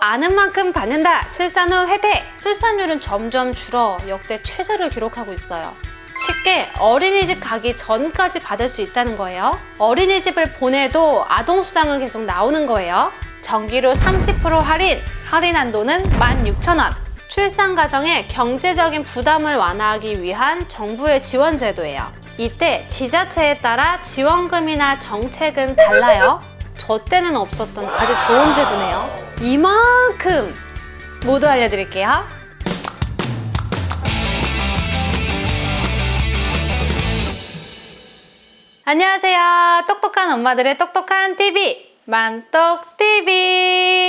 아는 만큼 받는다. 출산 후 혜택. 출산율은 점점 줄어 역대 최저를 기록하고 있어요. 쉽게 어린이집 가기 전까지 받을 수 있다는 거예요. 어린이집을 보내도 아동수당은 계속 나오는 거예요. 정기로 30% 할인, 할인 한도는 16,000원. 출산 가정의 경제적인 부담을 완화하기 위한 정부의 지원 제도예요. 이때 지자체에 따라 지원금이나 정책은 달라요. 저 때는 없었던 아주 좋은 제도네요. 이만큼 모두 알려드릴게요. 안녕하세요. 똑똑한 엄마들의 똑똑한 TV. 만똑TV.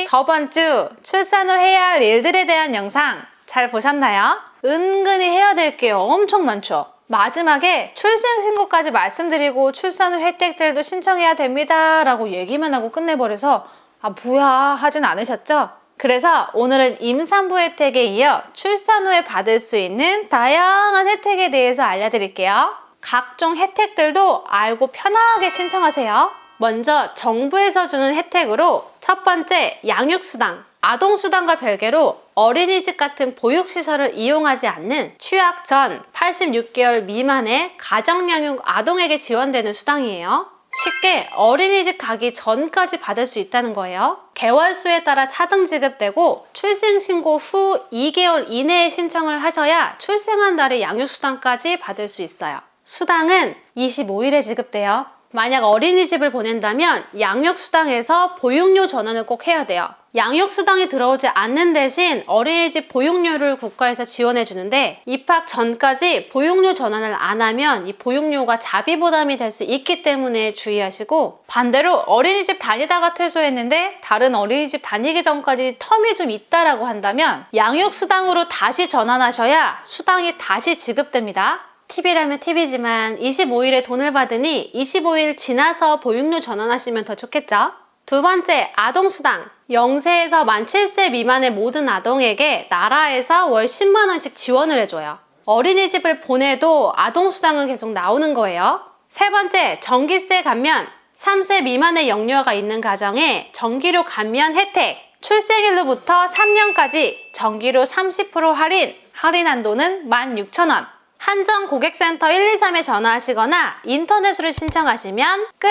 저번 주 출산 후 해야 할 일들에 대한 영상 잘 보셨나요? 은근히 해야 될 게 엄청 많죠? 마지막에 출생신고까지 말씀드리고 출산 후 혜택들도 신청해야 됩니다. 라고 얘기만 하고 끝내버려서 아, 뭐야 하진 않으셨죠? 그래서 오늘은 임산부 혜택에 이어 출산 후에 받을 수 있는 다양한 혜택에 대해서 알려드릴게요. 각종 혜택들도 알고 편하게 신청하세요. 먼저 정부에서 주는 혜택으로 첫 번째 양육수당. 아동수당과 별개로 어린이집 같은 보육시설을 이용하지 않는 취약 전 86개월 미만의 가정양육 아동에게 지원되는 수당이에요. 쉽게 어린이집 가기 전까지 받을 수 있다는 거예요. 개월수에 따라 차등 지급되고 출생신고 후 2개월 이내에 신청을 하셔야 출생한 달에 양육수당까지 받을 수 있어요. 수당은 25일에 지급돼요. 만약 어린이집을 보낸다면 양육수당에서 보육료 전환을 꼭 해야 돼요. 양육수당이 들어오지 않는 대신 어린이집 보육료를 국가에서 지원해 주는데 입학 전까지 보육료 전환을 안 하면 이 보육료가 자비 부담이 될 수 있기 때문에 주의하시고 반대로 어린이집 다니다가 퇴소했는데 다른 어린이집 다니기 전까지 텀이 좀 있다라고 한다면 양육수당으로 다시 전환하셔야 수당이 다시 지급됩니다. 팁이라면 팁이지만 25일에 돈을 받으니 25일 지나서 보육료 전환하시면 더 좋겠죠? 두 번째, 아동수당. 0세에서 만 7세 미만의 모든 아동에게 나라에서 월 10만원씩 지원을 해줘요. 어린이집을 보내도 아동수당은 계속 나오는 거예요. 세 번째, 전기세 감면. 3세 미만의 영유아가 있는 가정에 전기료 감면 혜택. 출생일로부터 3년까지 전기료 30% 할인, 할인 한도는 16,000원. 한정 고객센터 123에 전화하시거나 인터넷으로 신청하시면 끝!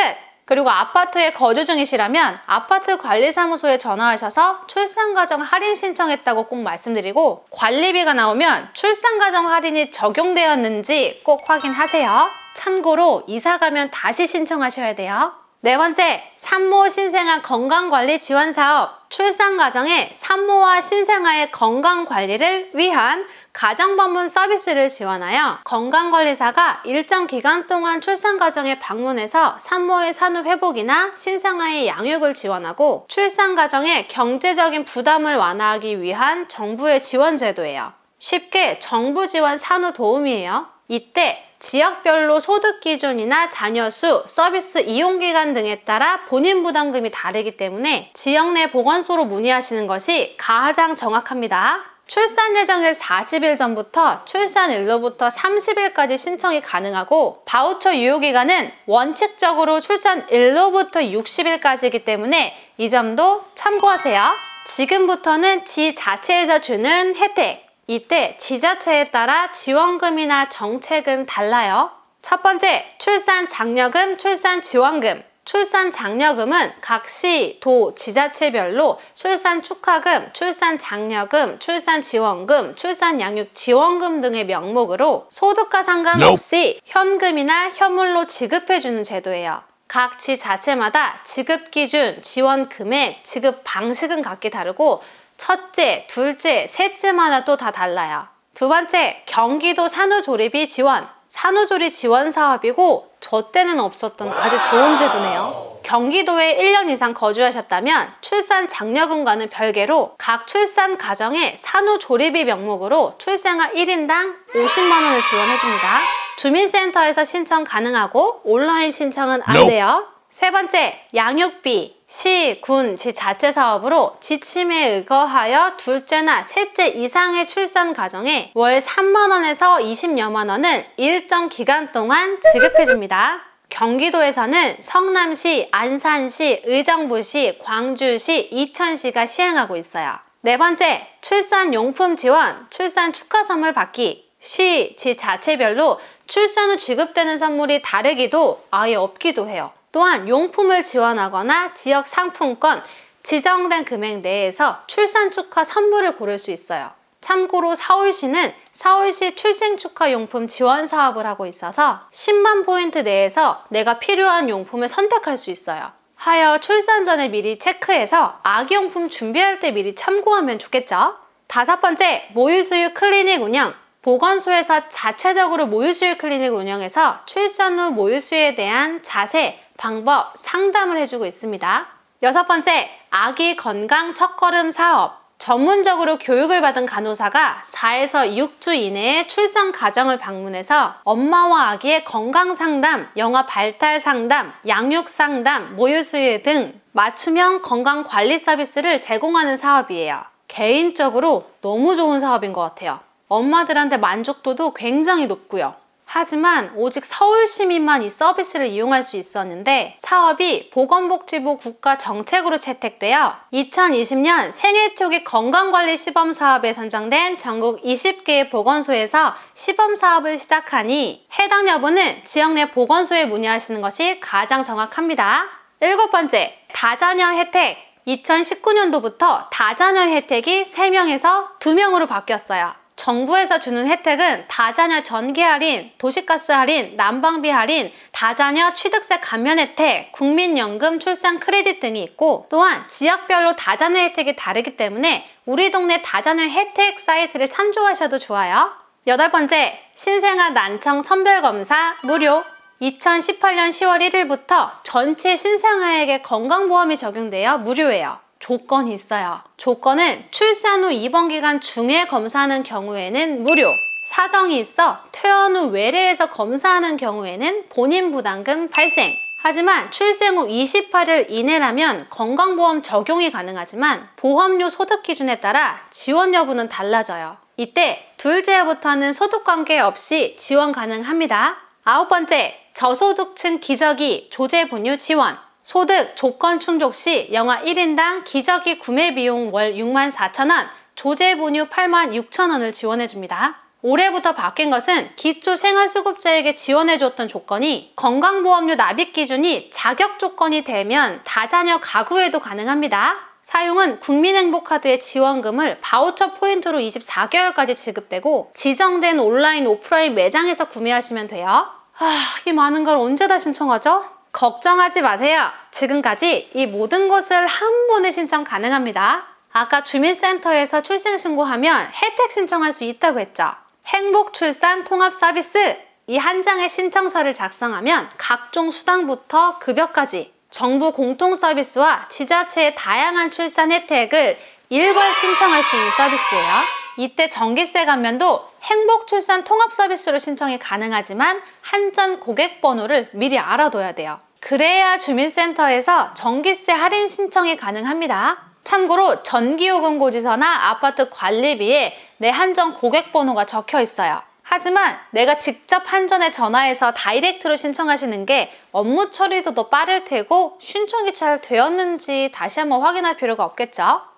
그리고 아파트에 거주 중이시라면 아파트 관리사무소에 전화하셔서 출산가정 할인 신청했다고 꼭 말씀드리고 관리비가 나오면 출산가정 할인이 적용되었는지 꼭 확인하세요. 참고로 이사 가면 다시 신청하셔야 돼요. 네 번째, 산모 신생아 건강관리 지원 사업. 출산 과정에 산모와 신생아의 건강 관리를 위한 가정 방문 서비스를 지원하여 건강관리사가 일정 기간 동안 출산 과정에 방문해서 산모의 산후 회복이나 신생아의 양육을 지원하고 출산 과정에 경제적인 부담을 완화하기 위한 정부의 지원 제도예요. 쉽게 정부 지원 산후 도움이에요. 이때 지역별로 소득 기준이나 자녀 수, 서비스 이용 기간 등에 따라 본인 부담금이 다르기 때문에 지역 내 보건소로 문의하시는 것이 가장 정확합니다. 출산 예정일 40일 전부터 출산일로부터 30일까지 신청이 가능하고 바우처 유효 기간은 원칙적으로 출산일로부터 60일까지이기 때문에 이 점도 참고하세요. 지금부터는 지 자체에서 주는 혜택, 이때 지자체에 따라 지원금이나 정책은 달라요. 첫 번째, 출산 장려금, 출산 지원금. 출산 장려금은 각 시, 도, 지자체별로 출산 축하금, 출산 장려금, 출산 지원금, 출산 양육 지원금 등의 명목으로 소득과 상관없이 현금이나 현물로 지급해주는 제도예요. 각 지자체마다 지급 기준, 지원 금액, 지급 방식은 각기 다르고 첫째, 둘째, 셋째마다 또 다 달라요. 두 번째, 경기도 산후조리비 지원. 산후조리 지원 사업이고 저 때는 없었던 아주 좋은 제도네요. 경기도에 1년 이상 거주하셨다면 출산 장려금과는 별개로 각 출산 가정에 산후조리비 명목으로 출생아 1인당 50만 원을 지원해줍니다. 주민센터에서 신청 가능하고 온라인 신청은 안 돼요. 세 번째, 양육비. 시, 군, 지 자체 사업으로 지침에 의거하여 둘째나 셋째 이상의 출산 가정에 월 3만 원에서 20여만 원을 일정 기간 동안 지급해 줍니다. 경기도에서는 성남시, 안산시, 의정부시, 광주시, 이천시가 시행하고 있어요. 네 번째, 출산용품 지원, 출산 축하 선물 받기. 시, 지 자체별로 출산 후 지급되는 선물이 다르기도 아예 없기도 해요. 또한 용품을 지원하거나 지역 상품권, 지정된 금액 내에서 출산 축하 선물을 고를 수 있어요. 참고로 서울시는 서울시 출생 축하 용품 지원 사업을 하고 있어서 10만 포인트 내에서 내가 필요한 용품을 선택할 수 있어요. 하여 출산 전에 미리 체크해서 아기용품 준비할 때 미리 참고하면 좋겠죠? 다섯 번째, 모유수유 클리닉 운영. 보건소에서 자체적으로 모유수유 클리닉 운영해서 출산 후 모유수유에 대한 자세, 방법, 상담을 해주고 있습니다. 여섯 번째, 아기 건강 첫걸음 사업. 전문적으로 교육을 받은 간호사가 4에서 6주 이내에 출산 가정을 방문해서 엄마와 아기의 건강 상담, 영아 발달 상담, 양육 상담, 모유 수유 등 맞춤형 건강 관리 서비스를 제공하는 사업이에요. 개인적으로 너무 좋은 사업인 것 같아요. 엄마들한테 만족도도 굉장히 높고요. 하지만 오직 서울 시민만 이 서비스를 이용할 수 있었는데 사업이 보건복지부 국가 정책으로 채택되어 2020년 생애 초기 건강관리 시범 사업에 선정된 전국 20개의 보건소에서 시범 사업을 시작하니 해당 여부는 지역 내 보건소에 문의하시는 것이 가장 정확합니다. 일곱 번째, 다자녀 혜택. 2019년도부터 다자녀 혜택이 3명에서 2명으로 바뀌었어요. 정부에서 주는 혜택은 다자녀 전기 할인, 도시가스 할인, 난방비 할인, 다자녀 취득세 감면 혜택, 국민연금 출산 크레딧 등이 있고 또한 지역별로 다자녀 혜택이 다르기 때문에 우리 동네 다자녀 혜택 사이트를 참조하셔도 좋아요. 여덟 번째, 신생아 난청 선별검사 무료. 2018년 10월 1일부터 전체 신생아에게 건강보험이 적용되어 무료예요. 조건이 있어요. 조건은 출산 후 입원 기간 중에 검사하는 경우에는 무료. 사정이 있어 퇴원 후 외래에서 검사하는 경우에는 본인 부담금 발생. 하지만 출생 후 28일 이내라면 건강보험 적용이 가능하지만 보험료 소득 기준에 따라 지원 여부는 달라져요. 이때 둘째부터는 소득 관계 없이 지원 가능합니다. 아홉 번째, 저소득층 기저귀 조제 분유 지원. 소득 조건 충족 시 영화 1인당 기저귀 구매 비용 월 6만 4천 원, 조제 분유 8만 6천 원을 지원해 줍니다. 올해부터 바뀐 것은 기초 생활수급자에게 지원해 줬던 조건이 건강보험료 납입 기준이 자격 조건이 되면 다자녀 가구에도 가능합니다. 사용은 국민행복카드의 지원금을 바우처 포인트로 24개월까지 지급되고 지정된 온라인 오프라인 매장에서 구매하시면 돼요. 아, 이 많은 걸 언제 다 신청하죠? 걱정하지 마세요. 지금까지 이 모든 것을 한 번에 신청 가능합니다. 아까 주민센터에서 출생 신고하면 혜택 신청할 수 있다고 했죠. 행복 출산 통합 서비스. 이 한 장의 신청서를 작성하면 각종 수당부터 급여까지 정부 공통 서비스와 지자체의 다양한 출산 혜택을 일괄 신청할 수 있는 서비스예요. 이때 전기세 감면도 행복 출산 통합 서비스로 신청이 가능하지만 한전 고객 번호를 미리 알아둬야 돼요. 그래야 주민센터에서 전기세 할인 신청이 가능합니다. 참고로 전기요금 고지서나 아파트 관리비에 내 한전 고객 번호가 적혀 있어요. 하지만 내가 직접 한전에 전화해서 다이렉트로 신청하시는 게 업무 처리도 더 빠를 테고 신청이 잘 되었는지 다시 한번 확인할 필요가 없겠죠?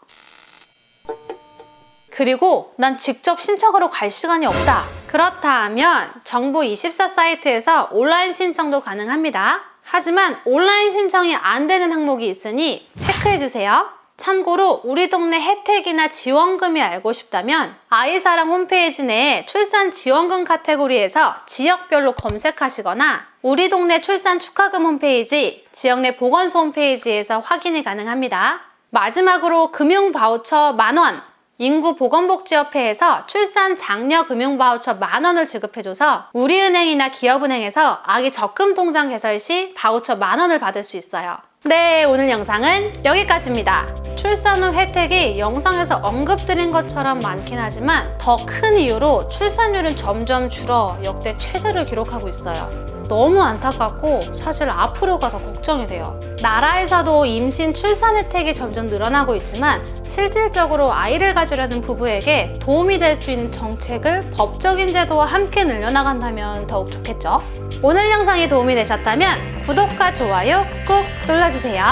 그리고 난 직접 신청하러 갈 시간이 없다. 그렇다 하면 정부 24 사이트에서 온라인 신청도 가능합니다. 하지만 온라인 신청이 안 되는 항목이 있으니 체크해 주세요. 참고로 우리 동네 혜택이나 지원금이 알고 싶다면 아이사랑 홈페이지 내에 출산 지원금 카테고리에서 지역별로 검색하시거나 우리 동네 출산 축하금 홈페이지, 지역 내 보건소 홈페이지에서 확인이 가능합니다. 마지막으로 금융 바우처 만원, 인구보건복지협회에서 출산 장려 금융 바우처 만 원을 지급해줘서 우리은행이나 기업은행에서 아기 적금 통장 개설 시 바우처 만 원을 받을 수 있어요. 네, 오늘 영상은 여기까지입니다. 출산 후 혜택이 영상에서 언급드린 것처럼 많긴 하지만 더 큰 이유로 출산율은 점점 줄어 역대 최저를 기록하고 있어요. 너무 안타깝고 사실 앞으로가 더 걱정이 돼요. 나라에서도 임신 출산 혜택이 점점 늘어나고 있지만 실질적으로 아이를 가지려는 부부에게 도움이 될 수 있는 정책을 법적인 제도와 함께 늘려나간다면 더욱 좋겠죠. 오늘 영상이 도움이 되셨다면 구독과 좋아요 꾹 눌러주세요.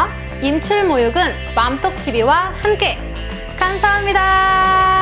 임출 모육은 맘톡TV와 함께 감사합니다.